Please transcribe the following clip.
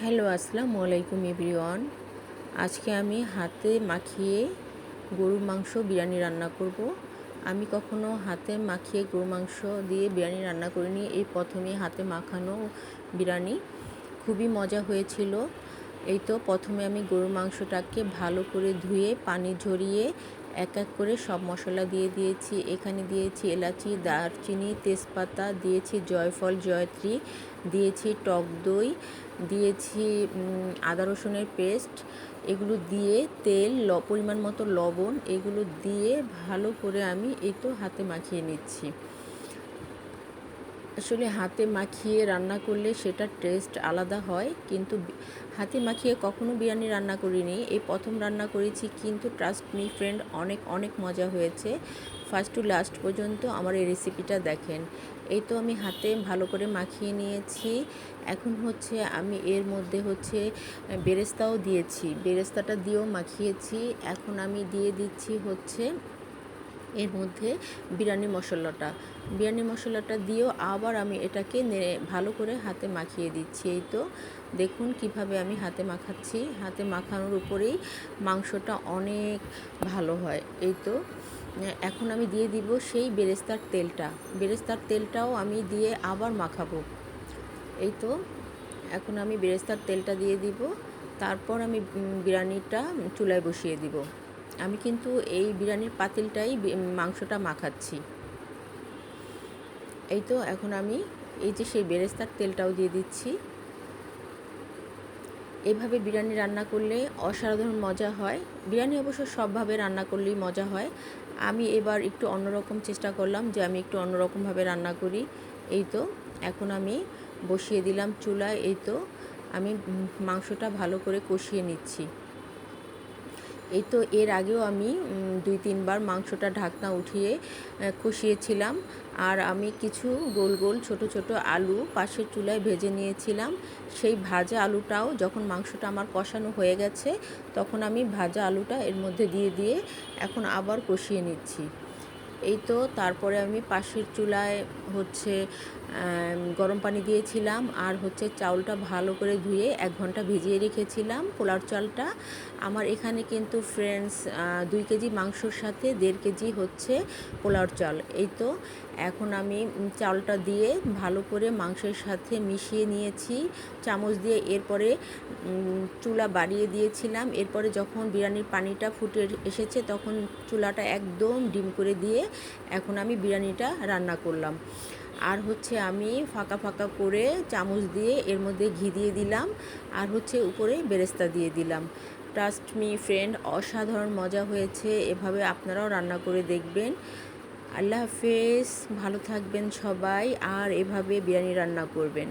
Hello, আসসালামু আলাইকুম everyone. আজকে আমি হাতে মাখিয়ে গরুর মাংস বিরিয়ানি রান্না করব। আমি কখনো হাতে মাখিয়ে গরুর মাংস দিয়ে বিরিয়ানি রান্না করিনি। এই প্রথমে হাতে মাখানো বিরিয়ানি। খুবই মজা হয়েছিল। এই তো প্রথমে আমি গরুর মাংসটাকে ভালো করে ধুয়ে, পানি ঝরিয়ে এক এক করে সব মশলা দিয়ে দিয়েছি। এখানে দিয়েছি এলাচি, দারচিনি, তেজপাতা, দিয়েছি জয়ফল, জয়ত্রী, দিয়েছি টক দই, দিয়েছি আদা রসুনের পেস্ট। এগুলো দিয়ে তেল, ল, পরিমাণ মতো লবণ, এগুলো দিয়ে ভালো করে আমি এই তো হাতে মাখিয়ে নিচ্ছি। আসলে হাতে মাখিয়ে রান্না করলে সেটা টেস্ট আলাদা হয়, কিন্তু হাতে মাখিয়ে কখনো বিরিয়ানি রান্না করিনি। এই প্রথম রান্না করেছি, কিন্তু ট্রাস্ট মি ফ্রেন্ড অনেক অনেক মজা হয়েছে। ফার্স্ট টু লাস্ট পর্যন্ত আমার এই রেসিপিটা দেখেন। এই তো আমি হাতে ভালো করে মাখিয়ে নিয়েছি। এখন হচ্ছে আমি এর মধ্যে হচ্ছে বেরেস্তাও দিয়েছি। বেরেস্তাটা দিয়েও মাখিয়েছি। এখন আমি দিয়ে দিচ্ছি হচ্ছে এর মধ্যে বিরিয়ানি মশলাটা। বিরিয়ানি মশলাটা দিয়েও আবার আমি এটাকে নেড়ে ভালো করে হাতে মাখিয়ে দিচ্ছি। এই তো, দেখুন কীভাবে আমি হাতে মাখাচ্ছি। হাতে মাখানোর উপরেই মাংসটা অনেক ভালো হয়। এই তো, এখন আমি দিয়ে দিব সেই বেরেস্তার তেলটা। বেরেস্তার তেলটাও আমি দিয়ে আবার মাখাবো। এই তো, এখন আমি বেরেস্তার তেলটা দিয়ে দিব। তারপর আমি বিরিয়ানিটা চুলায় বসিয়ে দিব। আমি কিন্তু এই বিরিয়ানির পাতিলটাই মাংসটা মাখাচ্ছি। এই তো এখন আমি এই যে সেই বেরেস্তার তেলটাও দিয়ে দিচ্ছি। এভাবে বিরিয়ানি রান্না করলে অসাধারণ মজা হয়। বিরিয়ানি অবশ্য সবভাবে রান্না করলেই মজা হয়। আমি এবার একটু অন্যরকম চেষ্টা করলাম যে আমি একটু অন্যরকমভাবে রান্না করি। এই তো এখন আমি বসিয়ে দিলাম চুলায়। এই তো আমি মাংসটা ভালো করে কষিয়ে নিচ্ছি। এই তো এর আগেও আমি দুই তিনবার মাংসটা ঢাকনা উঠিয়ে কষিয়েছিলাম। আর আমি কিছু গোল গোল ছোট ছোট আলু পাশের চুলায় ভেজে নিয়েছিলাম। সেই ভাজা আলুটাও যখন মাংসটা আমার কষানো হয়ে গেছে, তখন আমি ভাজা আলুটা এর মধ্যে দিয়ে দিয়ে এখন আবার কষিয়ে নিচ্ছি। এই তো তারপরে আমি পাশের চুলায় হচ্ছে গরম পানি দিয়েছিলাম আর হচ্ছে চাউলটা ভালো করে ধুয়ে এক ঘণ্টা ভিজিয়ে রেখেছিলাম পোলার চালটা। আমার এখানে কিন্তু ফ্রেন্ডস দুই কেজি মাংসর সাথে দেড় কেজি হচ্ছে পোলার চাল। এই তো এখন আমি চালটা দিয়ে ভালো করে মাংসের সাথে মিশিয়ে নিয়েছি। চামচ দিয়ে এরপরে চুলা বাড়িয়ে দিয়েছিলাম। এরপরে যখন বিরিয়ানির পানিটা ফুটে এসেছে তখন চুলাটা একদম ডিম করে দিয়ে এখন আমি বিরিয়ানিটা রান্না করলাম। আর হচ্ছে আমি ফাঁকা ফাঁকা করে চামচ দিয়ে এর মধ্যে ঘি দিয়ে দিলাম, আর হচ্ছে উপরে বেরেস্তা দিয়ে দিলাম। ট্রাস্ট মি ফ্রেন্ড অসাধারণ মজা হয়েছে, এভাবে আপনারাও রান্না করে দেখবেন। আল্লাহ হাফেজ, ভালো থাকবেন সবাই, আর এভাবে বিরিয়ানি রান্না করবেন।